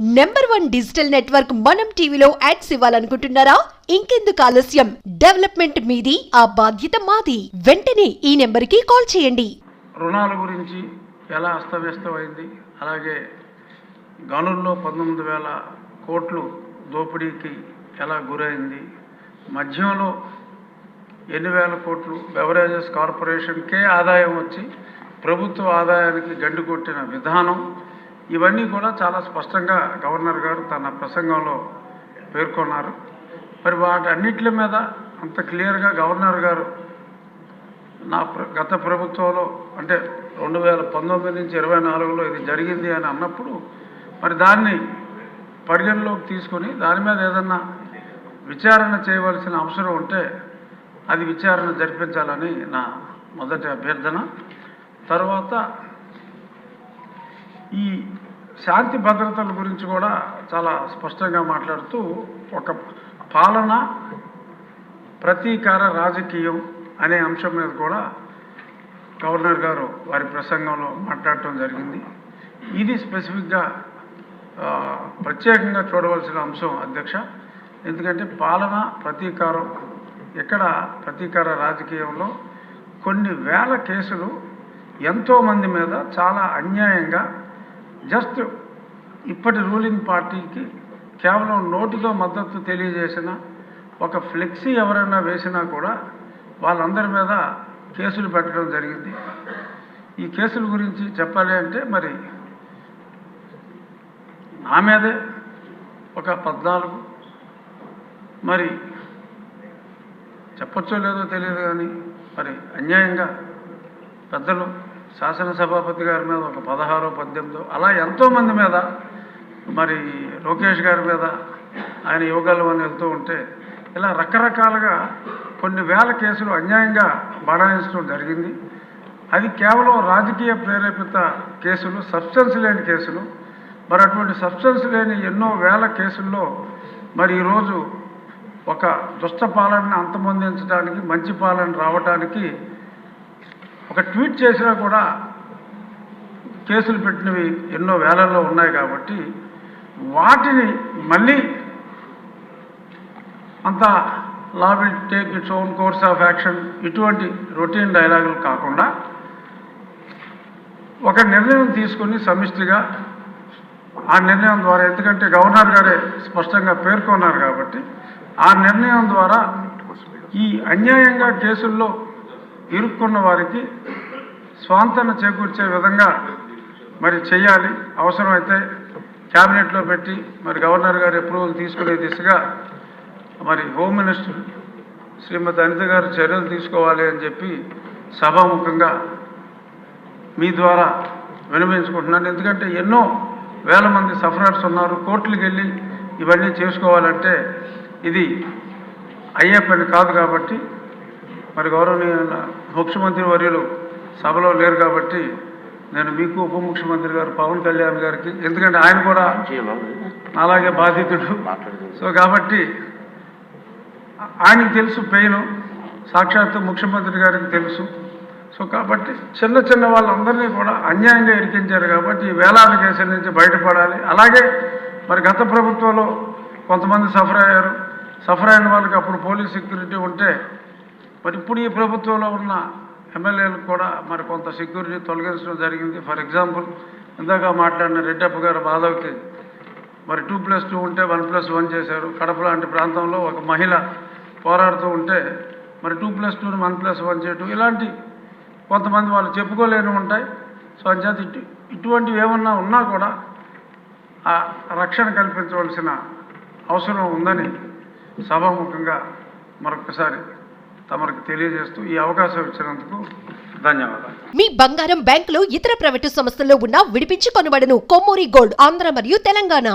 Number one digital network మనం టీవీలో ads ఇవ్వాలనుకుంటున్నారా? ఇంకెందుకు ఆలస్యం? డెవలప్మెంట్ మీది ఆ బాధ్యత మాది. వెంటనే ఈ నెంబర్కి కాల్ చేయండి. రుణాల గురించి ఎలా అస్తవ్యస్తమైంది? అలాగే గనుల్లో పంతొమ్మిది వేల కోట్లు దోపిడీకి ఎలా గురైంది? మద్యంలో ఎన్ని వేల కోట్లు బెవరేజెస్ కార్పొరేషన్కే ఆదాయం వచ్చి ప్రభుత్వ ఆదాయానికి గండి కొట్టిన విధానం ఇవన్నీ కూడా చాలా స్పష్టంగా గవర్నర్ గారు తన ప్రసంగంలో పేర్కొన్నారు. మరి వాటన్నిటి మీద అంత క్లియర్గా గవర్నర్ గారు నా గత ప్రభుత్వంలో అంటే రెండు వేల పంతొమ్మిది నుంచి ఇరవై నాలుగులో ఇది జరిగింది అని అన్నప్పుడు మరి దాన్ని పరిగణలోకి తీసుకొని దాని మీద ఏదన్నా విచారణ చేయవలసిన అవసరం ఉంటే అది విచారణ జరిపించాలని నా మొదటి అభ్యర్థన. తర్వాత ఈ శాంతి భద్రతల గురించి కూడా చాలా స్పష్టంగా మాట్లాడుతూ ఒక పాలన ప్రతీకార రాజకీయం అనే అంశం మీద కూడా గవర్నర్ గారు వారి ప్రసంగంలో మాట్లాడటం జరిగింది. ఇది స్పెసిఫిక్గా ప్రత్యేకంగా చూడవలసిన అంశం అధ్యక్ష. ఎందుకంటే పాలన ప్రతీకారం ఇక్కడ ప్రతీకార రాజకీయంలో కొన్ని వేల కేసులు ఎంతోమంది మీద చాలా అన్యాయంగా జస్ట్ ఇప్పటి రూలింగ్ పార్టీకి కేవలం నోటితో మద్దతు తెలియజేసిన ఒక ఫ్లెక్సీ ఎవరైనా వేసినా కూడా వాళ్ళందరి మీద కేసులు పెట్టడం జరిగింది. ఈ కేసుల గురించి చెప్పాలి అంటే మరి నా మీదే ఒక పద్నాలుగు. మరి చెప్పచ్చో లేదో తెలియదు కానీ మరి అన్యాయంగా పెద్దలు శాసనసభాపతి గారి మీద ఒక పదహారో పద్దెనిమిదో అలా ఎంతోమంది మీద మరి లోకేష్ గారి మీద ఆయన యువగలం అని వెళ్తూ ఉంటే ఇలా రకరకాలుగా కొన్ని వేల కేసులు అన్యాయంగా బడాయించడం జరిగింది. అది కేవలం రాజకీయ ప్రేరేపిత కేసులు సబ్స్టెన్స్ లేని కేసులు. మరి అటువంటి సబ్స్టెన్స్ లేని ఎన్నో వేల కేసుల్లో మరి ఈరోజు ఒక దుష్ట పాలనని అంతమొందించడానికి మంచి పాలన రావడానికి ఒక ట్వీట్ చేసినా కూడా కేసులు పెట్టినవి ఎన్నో వేలల్లో ఉన్నాయి కాబట్టి వాటిని మళ్ళీ అంత law will take its own course of action ఇటువంటి రొటీన్ డైలాగులు కాకుండా ఒక నిర్ణయం తీసుకొని సమిష్టిగా ఆ నిర్ణయం ద్వారా ఎందుకంటే గవర్నర్ గారే స్పష్టంగా పేర్కొన్నారు కాబట్టి ఆ నిర్ణయం ద్వారా ఈ అన్యాయంగా కేసుల్లో ఇరుక్కున్న వారికి స్వాంతన చేకూర్చే విధంగా మరి చేయాలి అవసరమైతే క్యాబినెట్లో పెట్టి మరి గవర్నర్ గారి అప్రూవల్ తీసుకునే దిశగా మరి హోమ్ మినిస్టర్ శ్రీమతి అనిత గారు చర్యలు తీసుకోవాలి అని చెప్పి సభాముఖంగా మీ ద్వారా వినమించుకుంటున్నాను. ఎందుకంటే ఎన్నో వేల మంది సఫరర్స్ ఉన్నారు. కోర్టులకు వెళ్ళి ఇవన్నీ చేసుకోవాలంటే ఇది అయ్యే పని కాదు కాబట్టి మరి గౌరవనీయ ముఖ్యమంత్రి వర్యులు సభలో లేరు కాబట్టి నేను మీకు ఉప ముఖ్యమంత్రి గారు పవన్ కళ్యాణ్ గారికి ఎందుకంటే ఆయన కూడా అలాగే బాధితుడు. సో కాబట్టి ఆయనకి తెలుసు పెయిన్ సాక్షాత్తు ముఖ్యమంత్రి గారికి తెలుసు. సో కాబట్టి చిన్న చిన్న వాళ్ళందరినీ కూడా అన్యాయంగా ఇరికించారు కాబట్టి ఈ వేలాది కేసుల నుంచి బయటపడాలి. అలాగే మరి గత ప్రభుత్వంలో కొంతమంది సఫర్ అయ్యారు. సఫర్ అయిన వాళ్ళకి అప్పుడు పోలీస్ సెక్యూరిటీ ఉంటే మరి ఇప్పుడు ఈ ప్రభుత్వంలో ఉన్న ఎమ్మెల్యేలకు కూడా మరి కొంత సెక్యూరిటీ తొలగించడం జరిగింది. ఫర్ ఎగ్జాంపుల్ ఇందాక మాట్లాడిన రెడ్డప్ప గారు మాధవ్కి మరి టూ ప్లస్ టూ ఉంటే వన్ ప్లస్ వన్ చేశారు. కడప లాంటి ప్రాంతంలో ఒక మహిళ పోరాడుతూ ఉంటే మరి టూ ప్లస్ టూని వన్ ప్లస్ వన్ చేయటం ఇలాంటి కొంతమంది వాళ్ళు చెప్పుకోలేని ఉంటాయి. సో అంచేత ఇటు ఇటువంటివి ఏమన్నా ఉన్నా కూడా ఆ రక్షణ కల్పించవలసిన అవసరం ఉందని సభాముఖంగా మరొకసారి తమకు తెలియజేస్తూ ఈ అవకాశం ఇచ్చినందుకు ధన్యవాదాలు. మీ బంగారం బ్యాంకులో ఇతర ప్రైవేటు సంస్థల్లో ఉన్న విడిపించి కొనబడను కొమ్మూరి గోల్డ్ ఆంధ్ర మరియు తెలంగాణ.